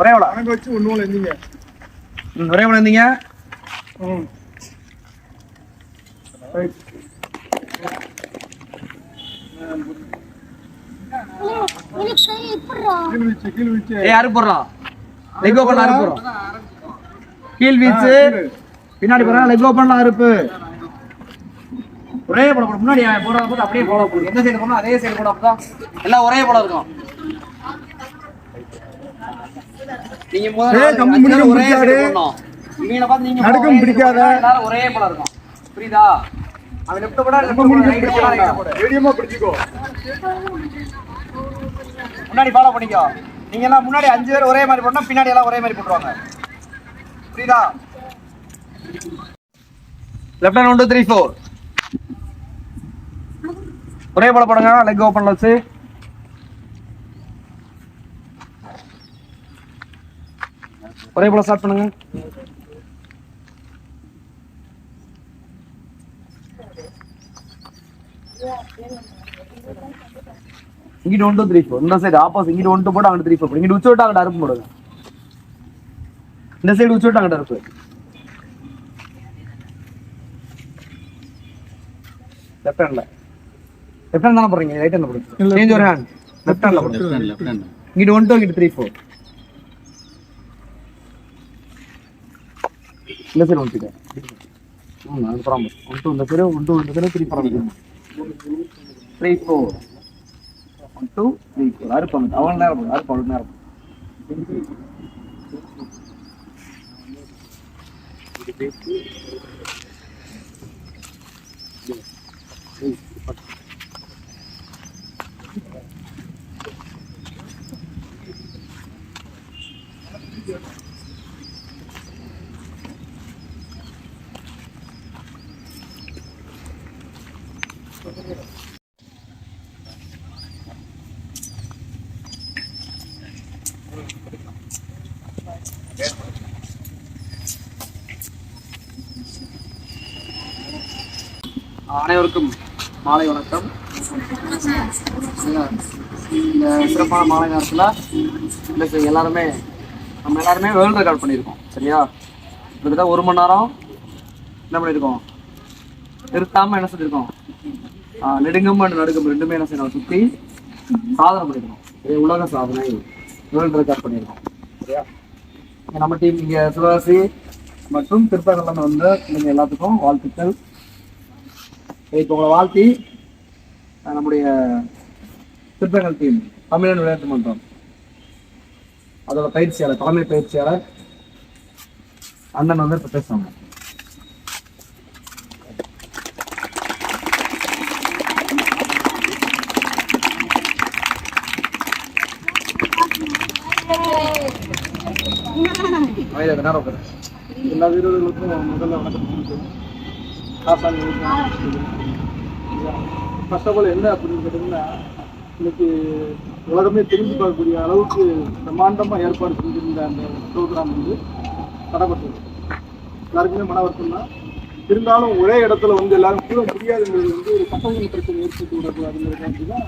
ஒரே எவ்வளோ கணக்கு வச்சு ஒண்ணு இருந்தீங்க. ம், ஒரே எவ்வளோ இருந்தீங்க? ம். ரைட் எனக்கு கை இப்படிடா கீழ் வீச்சு கீழ் வீச்சு. ஏய் யாரு போடுறோம் லெக் ஓப்பன் யாரு போடுறோம் கீழ் வீச்சு. பின்னாடி போறா லெக் ஓப்பன்ல அறுப்பு. ஒரே போட முன்னாடி போட போது அப்படியே போட போகுது எந்த சைடு போடணும் அதே சைடு போட தான் எல்லாம் ஒரே போல இருக்கும். நீங்க முதல்ல ஒரே பார்த்து நீங்க நடுக்கம் பிடிக்காத. ஒரே போல இருக்கும் புரியுதா? அவன் லெஃப்ட் போடா லெஃப்ட் போடா. மீடியமா பிடிச்சிக்கோ. முன்னாடி ஃபாலோ பண்ணிக்கோ. நீங்க எல்லாம் முன்னாடி அஞ்சு பேர் ஒரே மாதிரி போடணும். பின்னாடி எல்லாம் ஒரே மாதிரி போட்டுருவாங்க. புரியுதா? Left hand one two three four ஒரே போல போடுங்க. லெக் ஓப்பன்ல வச்சு. ஒரே போல ஸ்டார்ட் பண்ணுங்க இங்கிட்டு ஒன் டூ த்ரீ ஃபோர் இந்த சைடு ஆப்போசிட் இங்கிட்டு ஒன் டூ போட்டு அங்கிட்டு த்ரீ ஃபோர் இங்கிட்டு உச்சு விட்டு அங்கிட்ட அறுப்பு போடுங்க இந்த சைடு உச்சு விட்டு அங்கிட்ட அறுப்பு லெஃப்ட் ஹேண்ட்ல லெஃப்ட் ஹேண்ட் தானே போடுறீங்க ரைட் ஹேண்ட்ல போடுங்க சேஞ்ச் ஒரு ஹேண்ட் லெஃப்ட் ஹேண்ட்ல போடுங்க இங்கிட்டு ஒன் டூ இங்கிட்டு த்ரீ ஃபோர் இந்த சைடு வந்துட்டேன் டூ ம் அது ப்ராப்ளம் ஒன் டூ இந்த சைடு ஒன் டூ இந்த side three problem three four one two three four ஆறு அறுப்பாங்க அவ்வளோ நேரம் ஆறு அறுப்பு நேரம் Thank you. அனைவருக்கும் மாலை வணக்கம். இந்த சிறப்பான மாலை நேரத்தில் இல்லை சார் எல்லாருமே நம்ம எல்லாருமே வேர்ல்டு ரெக்கார்ட் பண்ணியிருக்கோம் சரியா? கிட்டத்தட்ட ஒரு மணி நேரம் என்ன பண்ணியிருக்கோம்? நிறுத்தாமல் என்ன செஞ்சுருக்கோம்? நெடுங்கம் அண்ட் நடுக்கம் ரெண்டுமே என்ன செய்யணும் சுற்றி சாதனை பண்ணியிருக்கோம் உலக சாதனை வேர்ல்டு ரெக்கார்ட் பண்ணியிருக்கோம் சரியா? நம்ம டீம் இங்கே சிவகாசி மற்றும் திருப்பகலன் வந்த நீங்கள் எல்லாத்துக்கும் வாழ்த்துக்கள். இப்போ உங்களை வாழ்த்தி நம்முடைய திருப்பகல் டீம் தமிழன் விளையாட்டு மன்றம். அதோட பயிற்சியாளர் தலைமை பயிற்சியாளர் அண்ணன் வந்து இப்போ பேசுவாங்க வயது நேரம் உட்காரு. எல்லா வீரர்களுக்கும் முதல்ல வணக்கம் சொல்லிக்கிறேன். ஃபர்ஸ்ட் ஆஃப் ஆல் என்ன அப்படின்னு கேட்டிங்கன்னா இன்னைக்கு உலகமே திரும்பி பார்க்கக்கூடிய அளவுக்கு பிரம்மாண்டமாக ஏற்பாடு செஞ்சிருந்த அந்த ப்ரோக்ராம் வந்து தடைப்பட்டது எல்லாருக்குமே மன வருத்தம் தான் இருந்தாலும் ஒரே இடத்துல வந்து எல்லாரும் கூட முடியாதுங்கிறது வந்து ஒரு பசங்க பிரச்சனை ஏற்பட்டு விடக்கூடாதுங்கிறது தான்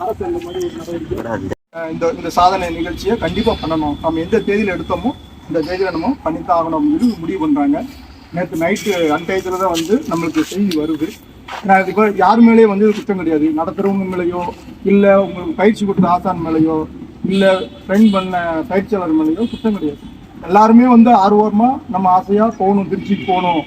அரசு அந்த மாதிரி ஒரு நடவடிக்கை இந்த இந்த சாதனை நிகழ்ச்சியை கண்டிப்பாக பண்ணணும் நம்ம எந்த தேதியில் எடுத்தோமோ இந்த தேதியில நம்ம பண்ணித்தான் ஆகணும் அப்படின்னு முடிவு பண்றாங்க. நேற்று நைட்டு அன்டைத்துல தான் வந்து நம்மளுக்கு செய்தி வருது. நான் இப்போ யார் மேலேயும் வந்து குற்றம் கிடையாது. நடத்துறவங்க மேலேயோ இல்லை உங்களுக்கு பயிற்சி கொடுத்த ஆசான் மேலேயோ இல்லை ட்ரெயின் பண்ண பயிற்சியாளர் மேலேயோ குற்றம் கிடையாது. எல்லாருமே வந்து ஆர்வமாக நம்ம ஆசையாக போகணும் திருச்சிக்கு போகணும்.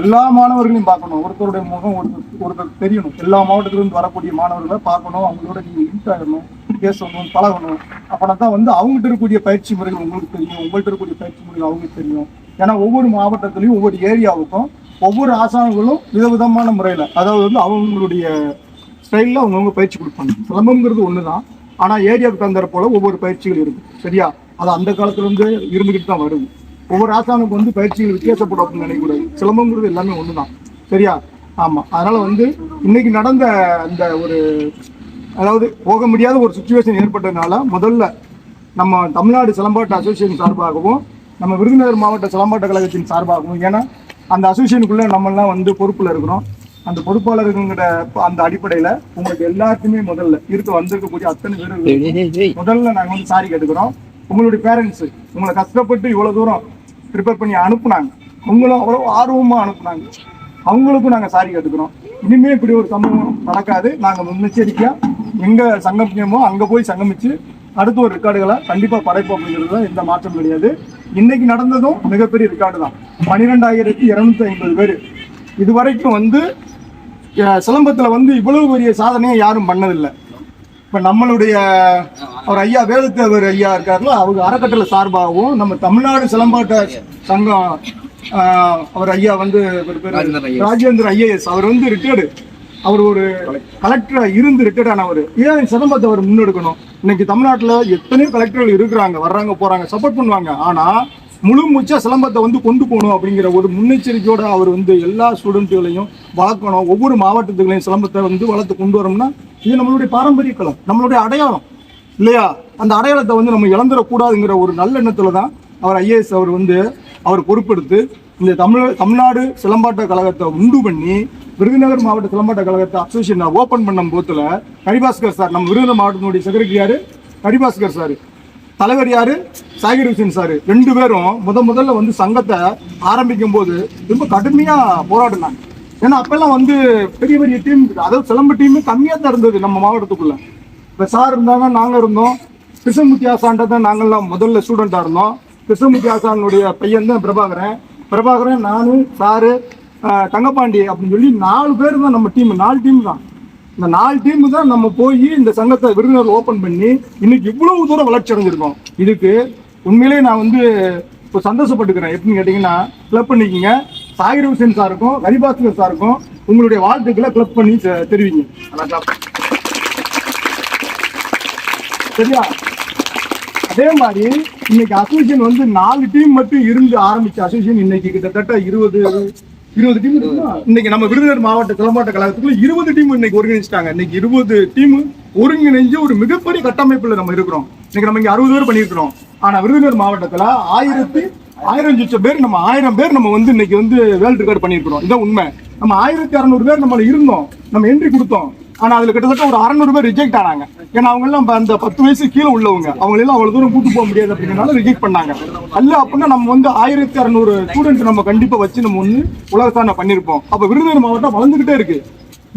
எல்லா மாணவர்களையும் பார்க்கணும். ஒருத்தருடைய முகம் ஒருத்தர் ஒருத்தர் தெரியணும். எல்லா மாவட்டத்திலிருந்து வரக்கூடிய மாணவர்களை பார்க்கணும். அவங்களோட நீங்கள் லிங்க் ஆகணும். பேசணும் பழகணும். அப்போனா தான் வந்து அவங்ககிட்ட இருக்கக்கூடிய பயிற்சி முறைகள் உங்களுக்கு தெரியும். உங்கள்கிட்ட இருக்கக்கூடிய பயிற்சி முறைகள் அவங்களுக்கு தெரியும். ஏன்னா ஒவ்வொரு மாவட்டத்திலையும் ஒவ்வொரு ஏரியாவுக்கும் ஒவ்வொரு ஆசான்களும் விதவிதமான முறையில் அதாவது வந்து அவங்களுடைய ஸ்டைலில் அவங்கவுங்க பயிற்சி கொடுப்பாங்க. சிலம்பம்ங்கிறது ஒன்று தான் ஆனால் ஏரியாவுக்கு தந்தார் போல் ஒவ்வொரு பயிற்சிகள் இருக்குது சரியா? அது அந்த காலத்துலேருந்து இருந்து தான் வருது. ஒவ்வொரு ஆசானுக்கு வந்து பயிற்சிகள் வித்தியாசப்படும் நினைக்கக்கூடாது. சிலம்பங்கிறது எல்லாமே ஒன்று தான் சரியா? ஆமாம் அதனால் வந்து இன்னைக்கு நடந்த அந்த ஒரு அதாவது போக முடியாத ஒரு சுச்சுவேஷன் ஏற்பட்டதுனால முதல்ல நம்ம தமிழ்நாடு சிலம்பாட்ட அசோசியேஷன் சார்பாகவும் நம்ம விருதுநகர் மாவட்ட சிலம்பாட்ட கழகத்தின் சார்பாகவும் ஏன்னா அந்த அசோசியேஷனுக்குள்ள நம்மெல்லாம் வந்து பொறுப்புல இருக்கிறோம். அந்த பொறுப்பாளர்கள்ங்கிற அந்த அடிப்படையில உங்களுக்கு எல்லாருக்குமே முதல்ல இருக்க வந்திருக்கக்கூடிய அத்தனை பேரும் முதல்ல நாங்க வந்து சாரி கேட்டுக்கிறோம். உங்களுடைய பேரண்ட்ஸ் உங்களை கஷ்டப்பட்டு இவ்வளவு தூரம் ப்ரிப்பேர் பண்ணி அனுப்புனாங்க. உங்களும் அவ்வளோ ஆர்வமா அனுப்புனாங்க. அவங்களுக்கும் நாங்க சாரி கேட்டுக்கிறோம். இனிமே இப்படி ஒரு சம்பவம் நடக்காது. நாங்க முன்னெச்சரிக்கையா எங்க சங்கமிக்கமோ அங்க போய் சங்கமிச்சு அடுத்த ஒரு ரெக்கார்டுகளை கண்டிப்பா படைப்போம் அப்படிங்கிறதுல எந்த மாற்றம் கிடையாது. இன்னைக்கு நடந்ததும் மிகப்பெரிய ரெக்கார்டு தான். பன்னிரெண்டாயிரத்தி இருநூத்தி ஐம்பது பேர். இது வரைக்கும் வந்து சிலம்பத்துல வந்து இவ்வளவு பெரிய சாதனையை யாரும் பண்ணதில்லை. இப்ப நம்மளுடைய அவர் ஐயா வேலுத்தேவர் ஐயா இருக்காருல அவங்க அறக்கட்டளை சார்பாகவும் நம்ம தமிழ்நாடு சிலம்பாட்ட சங்கம் அவர் ஐயா வந்து. ராஜேந்திர ஐஏஎஸ். அவர் வந்து ரிட்டையர்டு அவர் ஒரு கலெக்டரா இருந்து ரிட்டையர்ட் ஆனவர். ஏன் சிலம்பத்தை அவர் முன்னெடுக்கணும்? இன்னைக்கு தமிழ்நாட்டில் எத்தனையோ கலெக்டர்கள் இருக்கிறாங்க வர்றாங்க போறாங்க சப்போர்ட் பண்ணுவாங்க. ஆனா முழு மூச்சா சிலம்பத்தை வந்து கொண்டு போகணும் அப்படிங்கிற ஒரு முன்னெச்சரிக்கையோட அவர் வந்து எல்லா ஸ்டூடெண்ட்டுகளையும் வளர்க்கணும். ஒவ்வொரு மாவட்டத்துகளையும் சிலம்பத்தை வந்து வளர்த்து கொண்டு வரோம்னா இது நம்மளுடைய பாரம்பரிய கலம் நம்மளுடைய அடையாளம். இல்லையா? அந்த அடையாளத்தை வந்து நம்ம இழந்துடக்கூடாதுங்கிற ஒரு நல்ல தான் அவர் ஐஏஎஸ் அவர் வந்து அவர் பொறுப்பெடுத்து இந்த தமிழ் தமிழ்நாடு சிலம்பாட்ட கழகத்தை உண்டு பண்ணி விருதுநகர் மாவட்ட சிலம்பாட்ட கழகத்தை அசோசியேஷன் ஓபன் பண்ணும் போத்துல ஹரிபாஸ்கர் சார் நம்ம விருதுநகர் மாவட்டத்தினுடைய செக்ரட்டரி யாரு? ஹரிபாஸ்கர் சார். தலைவர் யாரு? சாகிர் ஹுசேன் சார். ரெண்டு பேரும் முத முதல்ல வந்து சங்கத்தை ஆரம்பிக்கும் போது ரொம்ப கடுமையா போராடினாங்க. ஏன்னா அப்பெல்லாம் வந்து பெரிய பெரிய டீம் அதாவது சிலம்பு டீமு கம்மியா தான் இருந்தது நம்ம மாவட்டத்துக்குள்ள. இப்போ சார் இருந்தாங்க நாங்கள் இருந்தோம். கிருஷ்ணமூர்த்தி ஆசான்ட்ட தான் நாங்கள்லாம் முதல்ல ஸ்டூடெண்ட்டாக இருந்தோம். கிருஷ்ணமூர்த்தி ஆசானுடைய பையன் தான் பிரபாகரன். பிரபாகரன் நானும் சாரு தங்கப்பாண்டி அப்படின்னு சொல்லி நாலு பேர் தான் நம்ம டீம் நாலு டீம் தான். இந்த நாலு டீம் தான் நம்ம போய் இந்த சங்கத்தை விருதுநகர் ஓப்பன் பண்ணி இன்னைக்கு இவ்வளவு தூரம் வளர்ச்சி அடைஞ்சிருக்கோம். இதுக்கு உண்மையிலேயே நான் வந்து இப்போ சந்தோஷப்பட்டுக்கிறேன். எப்படின்னு கேட்டிங்கன்னா கிளப் பண்ணிக்கிங்க. சாகிர் ஹுசேன் சாருக்கும் ஹரிபாஸ்கர் சாருக்கும் உங்களுடைய வாழ்த்துக்களை கிளப் பண்ணி தெரிவிங்க. சரியா? அதே மாதிரி இன்னைக்கு அசோசியேஷன் வந்து நாலு டீம் மட்டும் இருந்து ஆரம்பிச்ச அசோசியேஷன் இன்னைக்கு கிட்டத்தட்ட இருபது இருபது டீம் இருக்குமா? இன்னைக்கு நம்ம விருதுநகர் மாவட்ட கிளம்பாட்ட கழகத்துக்குள்ள இருபது டீம் இன்னைக்கு ஒருங்கிணைச்சிட்டாங்க. இன்னைக்கு இருபது டீம் ஒருங்கிணைஞ்சு ஒரு மிகப்பெரிய கட்டமைப்புல நம்ம இருக்கிறோம். இன்னைக்கு நம்ம இங்க அறுபது பேர் பண்ணியிருக்கிறோம். ஆனா விருதுநகர் மாவட்டத்துல ஆயிரத்தி ஆயிரம் லட்சம் பேர் நம்ம ஆயிரம் பேர் நம்ம வந்து இன்னைக்கு வந்து வேர்ல்டு ரெக்கார்ட் பண்ணியிருக்கிறோம். இதான் உண்மை. நம்ம ஆயிரத்தி அறநூறு பேர் நம்ம இருந்தோம். நம்ம என்ட்ரி கொடுத்தோம். ஆனால் அதில் கிட்டத்தட்ட ஒரு அறநூறு பேர் ரிஜெக்ட் ஆனாங்க. ஏன்னா அவங்கெல்லாம் அந்த பத்து வயசு கீழே உள்ளவங்க. அவங்களெல்லாம் அவ்வளோ தூரம் கூட்டு போக முடியாது அப்படிங்கிறனால ரிஜெக்ட் பண்ணாங்க. அல்ல அப்படின்னா நம்ம வந்து ஆயிரத்தி அறநூறு ஸ்டூடெண்ட் நம்ம கண்டிப்பாக வச்சு நம்ம வந்து உலகத்தான பண்ணியிருப்போம் அப்போ விருதுநகர் மாவட்டம் வளர்ந்துகிட்டே இருக்கு.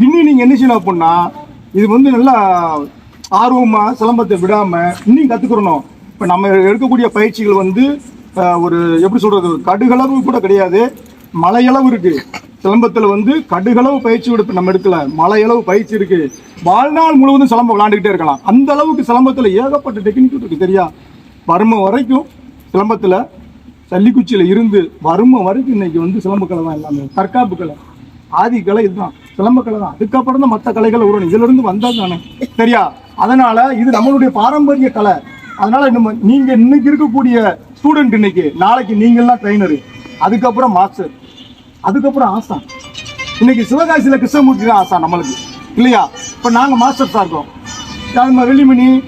இன்னும் நீங்கள் என்ன செய்யணும் அப்படின்னா இது வந்து நல்லா ஆர்வமாக சிலம்பத்தை விடாமல் இன்னும் கற்றுக்கிறணும் இப்போ நம்ம எடுக்கக்கூடிய பயிற்சிகள் வந்து ஒரு எப்படி சொல்கிறது ஒரு கடுகளவு கூட கிடையாது. மலையளவு இருக்குது சிலம்பத்தில் வந்து கடுகளவு பயிற்சி விடுப்பு நம்ம எடுக்கல மலையளவு பயிற்சி இருக்கு. வாழ்நாள் முழுவதும் சிலம்பம் விளாண்டுக்கிட்டே இருக்கலாம். அந்த அளவுக்கு சிலம்பத்தில் ஏகப்பட்ட டெக்னிக்கல் இருக்கு சரியா வறுமை வரைக்கும் சிலம்பத்தில் சல்லிக்குச்சியில் இருந்து வறுமை வரைக்கும் இன்னைக்கு வந்து சிலம்பக்கலை தான் எல்லாமே. தற்காப்பு கலை ஆதி கலை இதுதான். சிலம்பக்கலை தான். அதுக்கப்புறம் தான் மற்ற கலைகளை உருவணும். இதிலிருந்து வந்தால் வந்தது தானே. சரியா அதனால் இது நம்மளுடைய பாரம்பரிய கலை. அதனால் நம்ம நீங்கள் இன்னைக்கு இருக்கக்கூடிய ஸ்டூடெண்ட் இன்னைக்கு நாளைக்கு நீங்கள்லாம் ட்ரைனரு அதுக்கப்புறம் மாஸ்டர் அதுக்கப்புறம் ஆசான். இன்னைக்கு சிவகாசியில் கிருஷ்ணமூர்த்தி தான் ஆசான் நம்மளுக்கு. இல்லையா? இப்போ நாங்கள் மாஸ்டர்ஸா இருக்கோம். நம்ம வெள்ளிமணி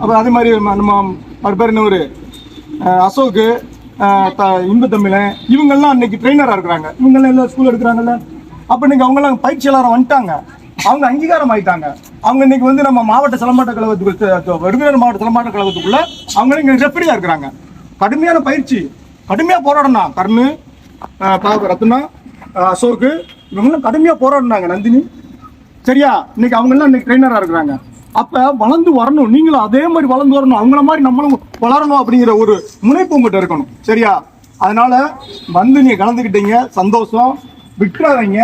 அப்புறம் அதே மாதிரி நம்ம அவர் பேர் என்ன ஒரு அசோக்கு த- இன்பத்தமிழன் இவங்கெல்லாம் இன்னைக்கு ட்ரெயினராக இருக்கிறாங்க. இவங்கெல்லாம் எல்லாம் ஸ்கூல் எடுக்கிறாங்கல்ல? அப்போ இன்னைக்கு அவங்கெல்லாம் பயிற்சியாளர் வந்துட்டாங்க. அவங்க அங்கீகாரம் ஆயிட்டாங்க. அவங்க இன்னைக்கு வந்து நம்ம மாவட்ட சிலம்பாட்ட கழகத்துக்கு விருதுநகர் மாவட்ட சிலம்பாட்ட கழகத்துக்குள்ள அவங்க இங்கே ரெஃபரியாக இருக்கிறாங்க. கடுமையான பயிற்சி. கடுமையாக போராடணும். கர்ணு ஆஹ், ரத்னா அசோக்கு இவங்கெல்லாம் கடுமையா போராடினாங்க நந்தினி. சரியா? இன்னைக்கு அவங்க எல்லாம் இன்னைக்கு ட்ரெயினரா இருக்கிறாங்க. அப்ப வளர்ந்து வரணும். நீங்களும் அதே மாதிரி வளர்ந்து வரணும். அவங்கள மாதிரி நம்மளும் வளரணும் அப்படிங்கிற ஒரு முனைப்பு உங்கள்கிட்ட இருக்கணும். சரியா? அதனால வந்து நீங்கள் கலந்துக்கிட்டீங்க. சந்தோஷம். விட்டுறாதீங்க.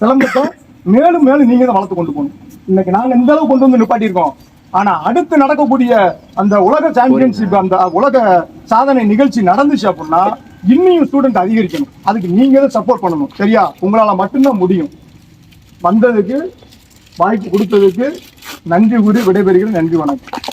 சிலம்பத்தை மேலும் மேலும் நீங்க தான் வளர்த்து கொண்டு போகணும். இன்னைக்கு நாங்க இந்த அளவு கொண்டு வந்து நிப்பாட்டியிருக்கோம். ஆனா அடுத்து நடக்கக்கூடிய அந்த உலக சாம்பியன்ஷிப் அந்த உலக சாதனை நிகழ்ச்சி நடந்துச்சு அப்படின்னா இன்னையும் ஸ்டூடெண்ட் அதிகரிக்கணும். அதுக்கு நீங்க தான் சப்போர்ட் பண்ணணும். சரியா? உங்களால மட்டும்தான் முடியும். வந்ததுக்கு வாய்ப்பு கொடுத்ததுக்கு நன்றி கூறி விடைபெறுகிறேன். நன்றி வணக்கம்.